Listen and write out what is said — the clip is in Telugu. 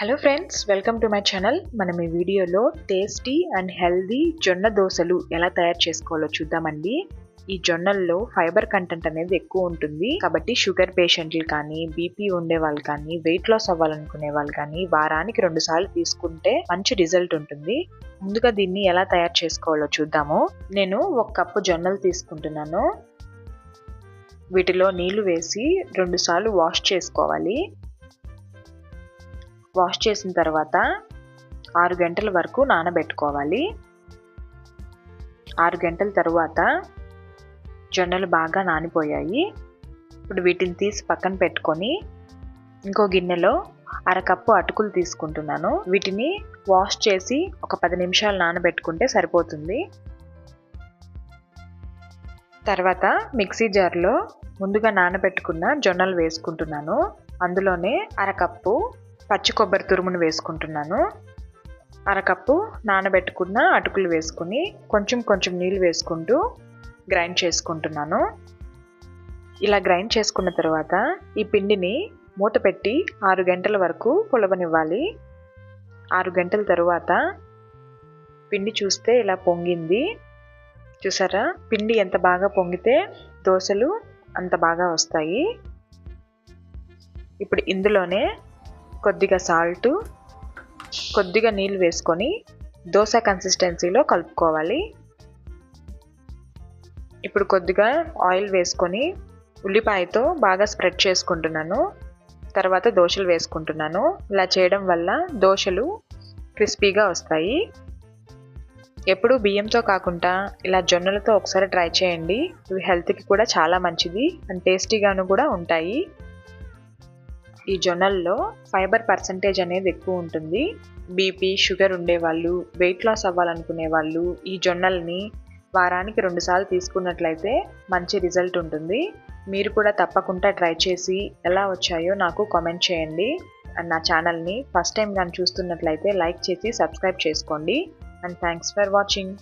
Hello friends welcome to my channel మనం ఈ వీడియోలో టేస్టీ అండ్ హెల్దీ జొన్న దోశలు ఎలా తయారు చేసుకోవాలో చూద్దామండి. ఈ జొన్నల్లో ఫైబర్ కంటెంట్ అనేది ఎక్కువ ఉంటుంది. కాబట్టి షుగర్ పేషెంట్లు కానీ బీపీ ఉండే వాళ్ళు కానీ వెయిట్ లాస్ అవ్వాలనుకునే వాళ్ళు కానీ వారానికి రెండు సార్లు తీసుకుంటే మంచి రిజల్ట్ ఉంటుంది. ముందుగా దీన్ని ఎలా తయారు చేసుకోవాలో చూద్దాము. నేను ఒక కప్పు జొన్నలు తీసుకుంటున్నాను. వీటిలో నీళ్ళు వేసి రెండు సార్లు వాష్ చేసుకోవాలి. వాష్ చేసిన తర్వాత ఆరు గంటల వరకు నానబెట్టుకోవాలి. ఆరు గంటల తర్వాత జొన్నలు బాగా నానిపోయాయి. ఇప్పుడు వీటిని తీసి పక్కన పెట్టుకొని ఇంకో గిన్నెలో అరకప్పు అటుకులు తీసుకుంటున్నాను. వీటిని వాష్ చేసి ఒక పది నిమిషాలు నానబెట్టుకుంటే సరిపోతుంది. తర్వాత మిక్సీ జార్లో ముందుగా నానబెట్టుకున్న జొన్నలు వేసుకుంటున్నాను. అందులోనే అరకప్పు పచ్చి కొబ్బరి తురుమును వేసుకుంటున్నాను. అరకప్పు నానబెట్టుకున్న అటుకులు వేసుకుని కొంచెం కొంచెం నీళ్ళు వేసుకుంటూ గ్రైండ్ చేసుకుంటున్నాను. ఇలా గ్రైండ్ చేసుకున్న తర్వాత ఈ పిండిని మూత పెట్టి ఆరు గంటల వరకు పొలవనివ్వాలి. ఆరు గంటల తరువాత పిండి చూస్తే ఇలా పొంగింది. చూసారా? పిండి ఎంత బాగా పొంగితే దోశలు అంత బాగా వస్తాయి. ఇప్పుడు ఇందులోనే కొద్దిగా సాల్ట్ కొద్దిగా నీళ్ళు వేసుకొని దోశ కన్సిస్టెన్సీలో కలుపుకోవాలి. ఇప్పుడు కొద్దిగా ఆయిల్ వేసుకొని ఉల్లిపాయతో బాగా స్ప్రెడ్ చేసుకుంటున్నాను. తర్వాత దోశలు వేసుకుంటున్నాను. ఇలా చేయడం వల్ల దోశలు క్రిస్పీగా వస్తాయి. ఎప్పుడు బియ్యంతో కాకుండా ఇలా జొన్నలతో ఒకసారి ట్రై చేయండి. ఇవి హెల్త్కి కూడా చాలా మంచిది అండ్ టేస్టీగాను కూడా ఉంటాయి. ఈ జొన్నల్లో ఫైబర్ పర్సంటేజ్ అనేది ఎక్కువ ఉంటుంది. బీపీ షుగర్ ఉండేవాళ్ళు వెయిట్ లాస్ అవ్వాలనుకునే వాళ్ళు ఈ జొన్నల్ని వారానికి రెండుసార్లు తీసుకున్నట్లయితే మంచి రిజల్ట్ ఉంటుంది. మీరు కూడా తప్పకుండా ట్రై చేసి ఎలా వచ్చాయో నాకు కామెంట్ చేయండి. అండ్ నా ఛానల్ని ఫస్ట్ టైం కానీ చూస్తున్నట్లయితే లైక్ చేసి సబ్స్క్రైబ్ చేసుకోండి. And thanks for watching.